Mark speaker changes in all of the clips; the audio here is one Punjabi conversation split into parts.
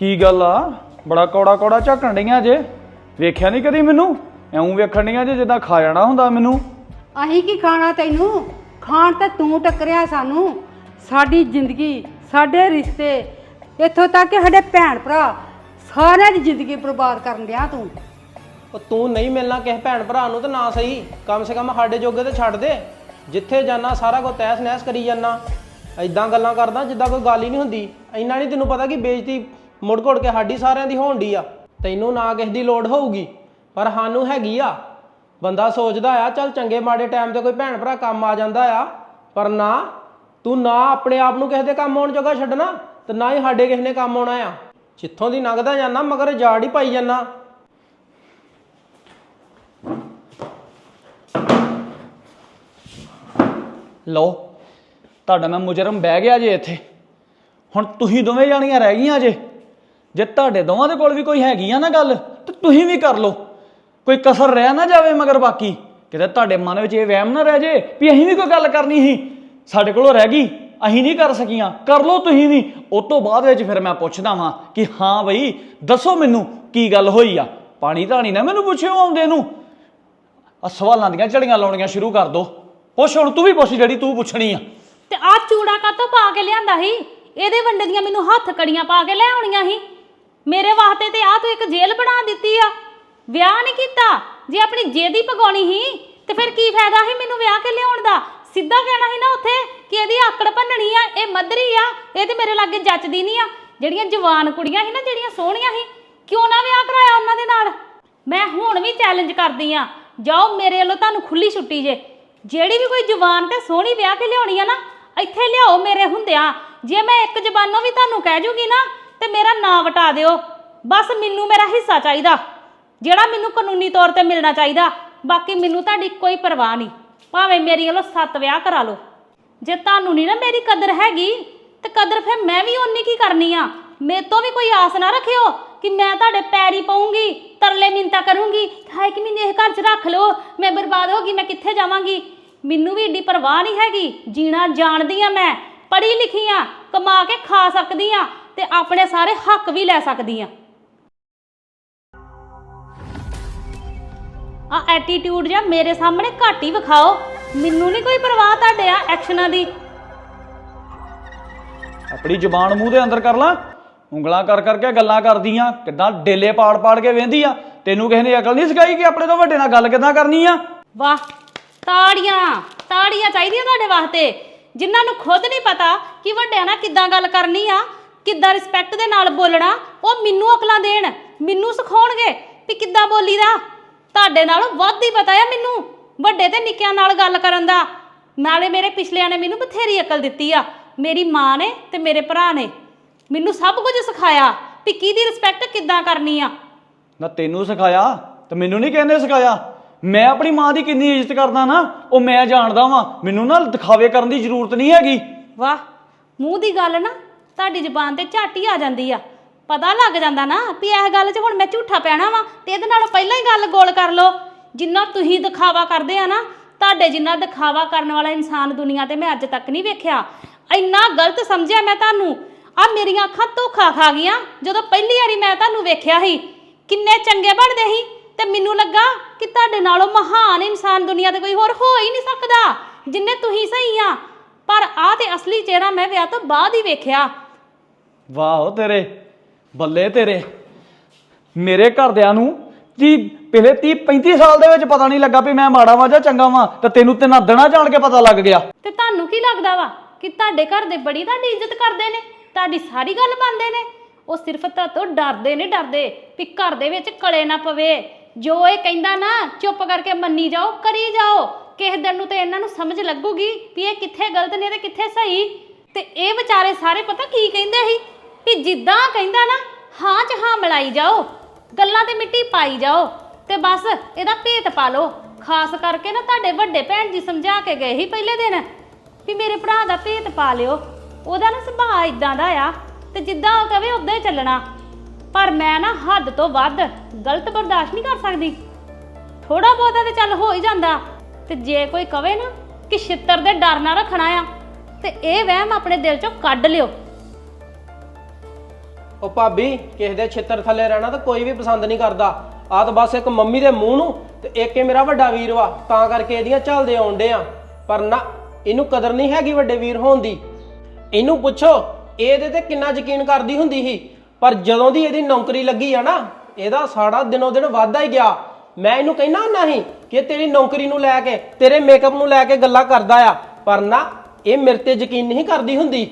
Speaker 1: ਕੀ ਗੱਲ ਆ? ਬੜਾ ਕੌੜਾ ਕੌੜਾ ਝਾਕਣ ਡਈਆਂ ਜੇ। ਵੇਖਿਆ ਨਹੀਂ ਕਦੀ ਮੈਨੂੰ? ਐਉਂ ਵੇਖਣ ਡਈਆਂ ਜੇ ਜਿੱਦਾਂ ਖਾ ਜਾਣਾ ਹੁੰਦਾ ਮੈਨੂੰ।
Speaker 2: ਅਸੀਂ ਕੀ ਖਾਣਾ ਤੈਨੂੰ? ਖਾਣ ਤਾਂ ਤੂੰ ਟੱਕਰਿਆ ਸਾਨੂੰ। ਸਾਡੀ ਜ਼ਿੰਦਗੀ ਸਾਡੇ ਰਿਸ਼ਤੇ ਇੱਥੋਂ ਤੱਕ ਕਿ ਸਾਡੇ ਭੈਣ ਭਰਾ ਸਾਰਿਆਂ ਦੀ ਜ਼ਿੰਦਗੀ ਬਰਬਾਦ ਕਰਨ ਡਿਆ ਤੂੰ।
Speaker 3: ਉਹ ਤੂੰ ਨਹੀਂ ਮਿਲਣਾ ਕਿਸੇ ਭੈਣ ਭਰਾ ਨੂੰ ਤਾਂ ਨਾ ਸਹੀ। ਕਮ ਸੇ ਕਮ ਸਾਡੇ ਜੋਗੇ ਤੇ ਛੱਡ ਦੇ। ਜਿੱਥੇ ਜਾਣਾ ਸਾਰਾ ਕੁਝ ਤੈਸ ਨੈਸ ਕਰੀ ਜਾਣਾ ਐਦਾਂ ਗੱਲਾਂ ਕਰਦਾ ਜਿੱਦਾਂ ਕੋਈ ਗੱਲ ਹੀ ਨਹੀਂ ਹੁੰਦੀ। ਇੰਨਾ ਨਹੀਂ ਤੈਨੂੰ ਪਤਾ ਕਿ ਬੇਇੱਜ਼ਤੀ ਮੁੜ ਘੁੜ ਕੇ ਸਾਡੀ ਸਾਰਿਆਂ ਦੀ ਹੋਣ ਡਈ ਆ। ਤੈਨੂੰ ਨਾ ਕਿਸੇ ਦੀ ਲੋੜ ਹੋਊਗੀ, ਪਰ ਸਾਨੂੰ ਹੈਗੀ ਆ। ਬੰਦਾ ਸੋਚਦਾ ਆ, ਚੱਲ ਚੰਗੇ ਮਾੜੇ ਟਾਈਮ ਤੇ ਕੋਈ ਭੈਣ ਭਰਾ ਕੰਮ ਆ ਜਾਂਦਾ ਆ, ਪਰ ਨਾ, ਤੂੰ ਨਾ ਆਪਣੇ ਆਪ ਨੂੰ ਕਿਸੇ ਦੇ ਕੰਮ ਆਉਣ ਜੋਗਾ ਛੱਡਣਾ ਤੇ ਨਾ ਹੀ ਸਾਡੇ ਕਿਸੇ ਨੇ ਕੰਮ ਆਉਣਾ ਆ। ਜਿੱਥੋਂ ਦੀ ਲੰਘਦਾ ਜਾਂਦਾ, ਮਗਰ ਜਾੜ ਹੀ ਪਾਈ ਜਾਂਦਾ।
Speaker 1: ਲਓ, ਤੁਹਾਡਾ ਮੈਂ ਮੁਜਰਮ ਬਹਿ ਗਿਆ ਜੇ ਇੱਥੇ। ਹੁਣ ਤੁਸੀਂ ਦੋਵੇਂ ਜਾਣੀਆਂ ਰਹਿ ਗਈਆਂ ਜੇ। ਜੇ ਤੁਹਾਡੇ ਦੋਵਾਂ ਦੇ ਕੋਲ ਵੀ ਕੋਈ ਹੈਗੀ ਆ ਨਾ ਗੱਲ, ਤੇ ਤੁਸੀਂ ਵੀ ਕਰ ਲਓ। ਕੋਈ ਕਸਰ ਰਹਿ ਨਾ ਜਾਵੇ ਮਗਰ ਬਾਕੀ। ਕਿਤੇ ਤੁਹਾਡੇ ਮਨ ਵਿੱਚ ਇਹ ਵਹਿਮ ਨਾ ਰਹਿ ਜੇ ਵੀ ਅਸੀਂ ਵੀ ਕੋਈ ਗੱਲ ਕਰਨੀ ਸੀ। ਸਾਡੇ ਕੋਲੋਂ ਰਹਿ ਗਈ, ਅਸੀਂ ਨਹੀਂ ਕਰ ਸਕੀਆਂ। ਕਰ ਲਓ ਤੁਸੀਂ ਵੀ। ਉਸ ਤੋਂ ਬਾਅਦ ਵਿੱਚ ਫਿਰ ਮੈਂ ਪੁੱਛਦਾ ਵਾਂ ਕਿ ਹਾਂ ਬਈ, ਦੱਸੋ ਮੈਨੂੰ ਕੀ ਗੱਲ ਹੋਈ ਆ। ਪਾਣੀ ਧਾਣੀ ਨਾ ਮੈਨੂੰ ਪੁੱਛਿਓ ਆਉਂਦੇ ਨੂੰ। ਆ ਸਵਾਲਾਂ ਦੀਆਂ ਝੜੀਆਂ ਲਾਉਣੀਆਂ ਸ਼ੁਰੂ ਕਰ ਦੋ। ਪੁੱਛ ਹੁਣ, ਤੂੰ ਵੀ ਪੁੱਛ ਜਿਹੜੀ ਤੂੰ ਪੁੱਛਣੀ ਆ।
Speaker 4: ਤੇ ਆ ਚੂੜਾ ਕਾਤੋਂ ਪਾ ਕੇ ਲਿਆਂਦਾ ਸੀ? ਇਹਦੇ ਵੰਡੇ ਦੀਆਂ ਮੈਨੂੰ ਹੱਥ ਕੜੀਆਂ ਪਾ ਕੇ ਲੈ ਆਉਣੀਆਂ ਸੀ। ਮੇਰੇ ਵਾਸਤੇ ਤੇ ਆ ਤੂੰ ਇੱਕ ਜੇਲ੍ਹ ਬਣਾ ਦਿੱਤੀ ਆ। ਵਿਆਹ ਨਹੀਂ ਕੀਤਾ। ਜੇ ਆਪਣੀ ਜੇਦੀ ਪਗਾਉਣੀ ਸੀ, ਤੇ ਫਿਰ ਕੀ ਫਾਇਦਾ ਸੀ ਮੈਨੂੰ ਵਿਆਹ ਕੇ ਲਿਆਉਣ ਦਾ? ਸਿੱਧਾ ਕਹਿਣਾ ਸੀ ਨਾ ਉੱਥੇ ਕਿ ਇਹਦੀ ਆਕੜ ਭੰਨਣੀ ਆ, ਇਹ ਮੱਧਰੀ ਆ, ਇਹ ਤੇ ਮੇਰੇ ਲਾਗੇ ਜੱਚਦੀ ਨਹੀਂ ਆ। ਜਿਹੜੀਆਂ ਜਵਾਨ ਕੁੜੀਆਂ ਸੀ ਨਾ, ਜਿਹੜੀਆਂ ਸੋਹਣੀਆਂ ਸੀ, ਕਿਉਂ ਨਾ ਵਿਆਹ ਕਰਾਇਆ ਉਹਨਾਂ ਦੇ ਨਾਲ? ਮੈਂ ਹੁਣ ਵੀ ਚੈਲੰਜ ਕਰਦੀ ਆ, ਜਾਓ ਮੇਰੇ ਵੱਲੋਂ ਤੁਹਾਨੂੰ ਖੁੱਲੀ ਛੁੱਟੀ ਜੇ। ਜਿਹੜੀ ਵੀ ਕੋਈ ਜਵਾਨ ਤੇ ਸੋਹਣੀ ਵਿਆਹ ਕੇ ਲਿਆਉਣੀ ਆ ਨਾ, ਇੱਥੇ ਲਿਆਓ ਮੇਰੇ ਹੁੰਦਿਆਂ। ਜੇ ਮੈਂ ਇੱਕ ਜ਼ਬਾਨੋਂ ਵੀ ਤੁਹਾਨੂੰ ਕਹਿ ਜੂਗੀ ਨਾ ਤੇ ਮੇਰਾ ਨਾਂ ਵਟਾ ਦਿਓ। ਬਸ ਮੈਨੂੰ ਮੇਰਾ ਹਿੱਸਾ ਚਾਹੀਦਾ। ਜਿਹੜਾ ਮੈਨੂੰ ਕਾਨੂੰਨੀ ਤੌਰ ਤੇ ਮਿਲਣਾ ਚਾਹੀਦਾ। ਬਾਕੀ ਮੈਨੂੰ ਤੁਹਾਡੀ ਕੋਈ ਪਰਵਾਹ ਨਹੀਂ। ਭਾਵੇਂ ਮੇਰੀ ਵੱਲੋਂ ਸੱਤ ਵਿਆਹ ਕਰਾ ਲਓ। ਜੇ ਤੁਹਾਨੂੰ ਨਹੀਂ ਨਾ ਮੇਰੀ ਕਦਰ ਹੈਗੀ, ਤੇ ਕਦਰ ਫਿਰ ਮੈਂ ਵੀ ਓਨੀ ਕੀ ਕਰਨੀ ਆ? ਮੇਰੇ ਤੋਂ ਵੀ ਕੋਈ ਆਸ ਨਾ ਰੱਖਿਓ ਕਿ ਮੈਂ ਤੁਹਾਡੇ ਪੈਰੀ ਪਾਉਂਗੀ, ਤਰਲੇ ਮਿੰਤਾ ਕਰੂੰਗੀ। ਹਾਏ ਕਿ ਮੈਨੂੰ ਇਹ ਘਰ 'ਚ ਰੱਖ ਲਓ। ਮੈਂ ਬਰਬਾਦ ਹੋ ਗਈ, ਮੈਂ ਕਿੱਥੇ ਜਾਵਾਂਗੀ? ਮੈਨੂੰ ਵੀ ਏਡੀ ਪਰਵਾਹ ਨਹੀਂ ਹੈਗੀ। ਜੀਣਾ ਜਾਣਦੀ ਆ ਮੈਂ, ਪੜ੍ਹੀ ਲਿਖੀ ਆ, ਕਮਾ ਕੇ ਖਾ ਸਕਦੀ ਆ। ਤੇ ਆਪਣੇ ਸਾਰੇ ਹੱਕ ਵੀ ਲੈ ਸਕਦੀ ਆ ਆ ਐਟੀਟਿਊਡ ਜਾਂ ਮੇਰੇ ਸਾਹਮਣੇ ਘੱਟ ਹੀ ਵਿਖਾਓ। ਮੈਨੂੰ ਨਹੀਂ ਕੋਈ ਪਰਵਾਹ ਤੁਹਾਡੇ ਆ ਐਕਸ਼ਨਾਂ ਦੀ।
Speaker 1: ਆਪਣੀ ਜ਼ੁਬਾਨ ਮੂੰਹ ਦੇ ਅੰਦਰ ਕਰ ਲਾ। ਉਂਗਲਾਂ ਕਰ ਕਰਕੇ ਗੱਲਾਂ ਕਰਦੀਆਂ। ਕਿੱਦਾਂ ਡੇਲੇ ਪਾੜ ਪਾੜ ਕੇ ਵੇਂਦੀ ਆ। ਤੈਨੂੰ ਕਿਸੇ ਨੇ ਅਕਲ ਨਹੀਂ ਸਿਖਾਈ ਕਿ ਆਪਣੇ ਤੋਂ ਵੱਡੇ ਨਾਲ ਗੱਲ ਕਿੱਦਾਂ ਕਰਨੀ ਆ?
Speaker 4: ਵਾਹ ਤਾੜੀਆਂ ਤਾੜੀਆਂ ਚਾਹੀਦੀਆਂ ਤੁਹਾਡੇ ਵਾਸਤੇ। ਜਿਨ੍ਹਾਂ ਨੂੰ ਖੁਦ ਨਹੀਂ ਪਤਾ ਕਿ ਵੱਡਿਆਂ ਨਾਲ ਕਿੱਦਾਂ ਗੱਲ ਕਰਨੀ ਆ। ਕਿੱਦਾਂ ਰਿਸਪੈਕਟ ਦੇ ਨਾਲ ਬੋਲਣਾ ਉਹ ਮੈਨੂੰ ਅਕਲਾਂ ਦੇਣ ਮੈਨੂੰ ਸਿਖਾਉਣਗੇ ਕਿ ਕਿੱਦਾਂ ਬੋਲੀਦਾ? ਤੁਹਾਡੇ ਨਾਲੋਂ ਵੱਧ ਹੀ ਪਤਾ ਆ ਮੈਨੂੰ ਵੱਡੇ ਤੇ ਨਿੱਕਿਆਂ ਨਾਲ ਗੱਲ ਕਰਨ ਦਾ। ਨਾਲੇ ਮੇਰੇ ਪਿਛਲਿਆਂ ਨੇ ਮੈਨੂੰ ਬਥੇਰੀ ਅਕਲ ਦਿੱਤੀ ਆ। ਮੇਰੀ ਮਾਂ ਨੇ ਤੇ ਮੇਰੇ ਭਰਾ ਨੇ ਮੈਨੂੰ ਸਭ ਕੁਝ ਸਿਖਾਇਆ ਵੀ ਕਿਹਦੀ ਰਿਸਪੈਕਟ ਕਿੱਦਾਂ ਕਰਨੀ ਆ।
Speaker 1: ਨਾ ਤੈਨੂੰ ਸਿਖਾਇਆ ਤੇ ਮੈਨੂੰ ਨਹੀਂ ਕਹਿੰਦੇ ਸਿਖਾਇਆ। ਮੈਂ ਆਪਣੀ ਮਾਂ ਦੀ ਕਿੰਨੀ ਇੱਜ਼ਤ ਕਰਦਾ ਨਾ ਉਹ ਮੈਂ ਜਾਣਦਾ ਵਾਂ। ਮੈਨੂੰ ਨਾ ਦਿਖਾਵੇ ਕਰਨ ਦੀ ਜ਼ਰੂਰਤ ਨਹੀਂ ਹੈਗੀ।
Speaker 4: ਵਾਹ ਮੂੰਹ ਦੀ ਗੱਲ ਨਾ ਤੁਹਾਡੀ ਜ਼ੁਬਾਨ ਤੇ ਝੱਟ ਹੀ ਆ ਜਾਂਦੀ ਆ। ਪਤਾ ਲੱਗ ਜਾਂਦਾ ਨਾ ਵੀ ਇਸ ਗੱਲ 'ਚ ਹੁਣ ਮੈਂ ਝੂਠਾ ਪੈਣਾ ਵਾ ਤੇ ਇਹਦੇ ਨਾਲੋਂ ਪਹਿਲਾਂ ਹੀ ਗੱਲ ਗੋਲ ਕਰ ਲਓ। ਜਿੰਨਾ ਤੁਸੀਂ ਦਿਖਾਵਾ ਕਰਦੇ ਆ ਨਾ, ਤੁਹਾਡੇ ਜਿੰਨਾ ਦਿਖਾਵਾ ਕਰਨ ਵਾਲਾ ਇਨਸਾਨ ਦੁਨੀਆ ਤੇ ਮੈਂ ਅੱਜ ਤੱਕ ਨਹੀਂ ਵੇਖਿਆ। ਇੰਨਾ ਗਲਤ ਸਮਝਿਆ ਮੈਂ ਤੁਹਾਨੂੰ। ਆ ਮੇਰੀਆਂ ਅੱਖਾਂ ਧੋਖਾ ਖਾ ਗਈਆਂ। ਜਦੋਂ ਪਹਿਲੀ ਵਾਰੀ ਮੈਂ ਤੁਹਾਨੂੰ ਵੇਖਿਆ ਸੀ, ਕਿੰਨੇ ਚੰਗੇ ਬਣਦੇ ਸੀ। ਤੇ ਮੈਨੂੰ ਲੱਗਾ ਕਿ ਤੁਹਾਡੇ ਨਾਲੋਂ ਮਹਾਨ ਇਨਸਾਨ ਦੁਨੀਆ ਤੇ ਕੋਈ ਹੋਰ ਹੋ ਹੀ ਨਹੀਂ ਸਕਦਾ, ਜਿੰਨੇ ਤੁਸੀਂ ਸਹੀ ਆ। ਪਰ ਆ ਤੇ ਅਸਲੀ ਚਿਹਰਾ ਮੈਂ ਵਿਆਹ ਤੋਂ ਬਾਅਦ ਹੀ ਵੇਖਿਆ।
Speaker 1: ਵਾਹ ਤੇਰੇ, ਬੱਲੇ ਤੇਰੇ। ਮੇਰੇ ਘਰਦਿਆਂ ਨੂੰ ਜੀ ਪਿਛਲੇ 30 35 ਸਾਲ ਦੇ ਵਿੱਚ ਪਤਾ ਨਹੀਂ ਲੱਗਾ ਵੀ ਮੈਂ ਮਾੜਾ ਵਾਂ ਜਾਂ ਚੰਗਾ ਵਾਂ, ਤੇ ਤੈਨੂੰ ਤੇ ਨੱਦਣਾ ਜਾਣ ਕੇ ਪਤਾ ਲੱਗ ਗਿਆ।
Speaker 4: ਤੇ ਤੁਹਾਨੂੰ ਕੀ ਲੱਗਦਾ ਵਾ ਕਿ ਤੁਹਾਡੇ ਘਰ ਦੇ ਬੜੀ ਤੁਹਾਡੀ ਇੱਜ਼ਤ ਕਰਦੇ ਨੇ, ਤੁਹਾਡੀ ਸਾਰੀ ਗੱਲ ਮੰਨਦੇ ਨੇ? ਉਹ ਸਿਰਫ ਤੁਹਾਤੋਂ ਡਰਦੇ ਨੇ ਡਰਦੇ ਵੀ ਘਰ ਦੇ ਵਿੱਚ ਕਲੇ ਨਾ ਪਵੇ। ਜੋ ਇਹ ਕਹਿੰਦਾ ਨਾ, ਚੁੱਪ ਕਰਕੇ ਮੰਨੀ ਜਾਓ, ਕਰੀ ਜਾਓ। ਕਿਸੇ ਦਿਨ ਨੂੰ ਤੇ ਇਹਨਾਂ ਨੂੰ ਸਮਝ ਲੱਗੂਗੀ ਵੀ ਇਹ ਕਿੱਥੇ ਗਲਤ ਨੇ ਤੇ ਕਿੱਥੇ ਸਹੀ। ਤੇ ਇਹ ਵਿਚਾਰੇ ਸਾਰੇ ਪਤਾ ਕੀ ਕਹਿੰਦੇ ਸੀ? ਵੀ ਜਿੱਦਾਂ ਕਹਿੰਦਾ ਨਾ, ਹਾਂ ਚ ਹਾਂ ਮਿਲਾਈ ਜਾਓ, ਗੱਲਾਂ ਤੇ ਮਿੱਟੀ ਪਾਈ ਜਾਓ, ਤੇ ਬਸ ਇਹਦਾ ਭੇਤ ਪਾ ਲਓ। ਖਾਸ ਕਰਕੇ ਨਾ ਤੁਹਾਡੇ ਵੱਡੇ ਭੈਣ ਜੀ ਸਮਝਾ ਕੇ ਗਏ ਸੀ ਪਹਿਲੇ ਦਿਨ, ਵੀ ਮੇਰੇ ਭਰਾ ਦਾ ਭੇਤ ਪਾ ਲਿਓ। ਉਹਦਾ ਨਾ ਸੁਭਾਅ ਇਦਾਂ ਦਾ ਆ, ਤੇ ਜਿੱਦਾਂ ਉਹ ਕਵੇ ਉਦਾਂ ਹੀ ਚੱਲਣਾ। ਪਰ ਮੈਂ ਨਾ ਹੱਦ ਤੋਂ ਵੱਧ ਗਲਤ ਬਰਦਾਸ਼ਤ ਨਹੀਂ ਕਰ ਸਕਦੀ। ਥੋੜਾ ਬਹੁਤਾ ਤੇ ਚੱਲ ਹੋ ਹੀ ਜਾਂਦਾ। ਤੇ ਜੇ ਕੋਈ ਕਵੇ ਨਾ ਕਿ ਛਿੱਤਰ ਦੇ ਡਰ ਨਾ ਰੱਖਣਾ ਆ, ਤੇ ਇਹ ਵਹਿਮ ਆਪਣੇ ਦਿਲ ਚੋਂ ਕੱਢ ਲਿਓ।
Speaker 3: ਉਹ ਭਾਬੀ, ਕਿਸੇ ਦੇ ਛਿੱਤਰ ਥੱਲੇ ਰਹਿਣਾ ਤਾਂ ਕੋਈ ਵੀ ਪਸੰਦ ਨਹੀਂ ਕਰਦਾ। ਆ ਤਾਂ ਬਸ ਇੱਕ ਮੰਮੀ ਦੇ ਮੂੰਹ ਨੂੰ ਤੇ ਇੱਕ ਇਹ ਮੇਰਾ ਵੱਡਾ ਵੀਰ ਵਾ, ਤਾਂ ਕਰਕੇ ਇਹਦੀਆਂ ਚੱਲਦੇ ਆਉਂਦੇ ਆ। ਪਰ ਨਾ, ਇਹਨੂੰ ਕਦਰ ਨਹੀਂ ਹੈਗੀ ਵੱਡੇ ਵੀਰ ਹੋਣ ਦੀ। ਇਹਨੂੰ ਪੁੱਛੋ, ਇਹਦੇ ਤੇ ਕਿੰਨਾ ਯਕੀਨ ਕਰਦੀ ਹੁੰਦੀ ਸੀ? ਪਰ ਜਦੋਂ ਦੀ ਇਹਦੀ ਨੌਕਰੀ ਲੱਗੀ ਆ ਨਾ, ਇਹਦਾ ਸਾੜਾ ਦਿਨੋ ਦਿਨ ਵੱਧਦਾ ਹੀ ਗਿਆ। ਮੈਂ ਇਹਨੂੰ ਕਹਿਣਾ ਨਹੀਂ ਕਿ ਤੇਰੀ ਨੌਕਰੀ ਨੂੰ ਲੈ ਕੇ, ਤੇਰੇ ਮੇਕਅਪ ਨੂੰ ਲੈ ਕੇ ਗੱਲਾਂ ਕਰਦਾ ਆ। ਪਰ ਨਾ, ਇਹ ਮੇਰੇ ਤੇ ਯਕੀਨ ਨਹੀਂ ਕਰਦੀ ਹੁੰਦੀ।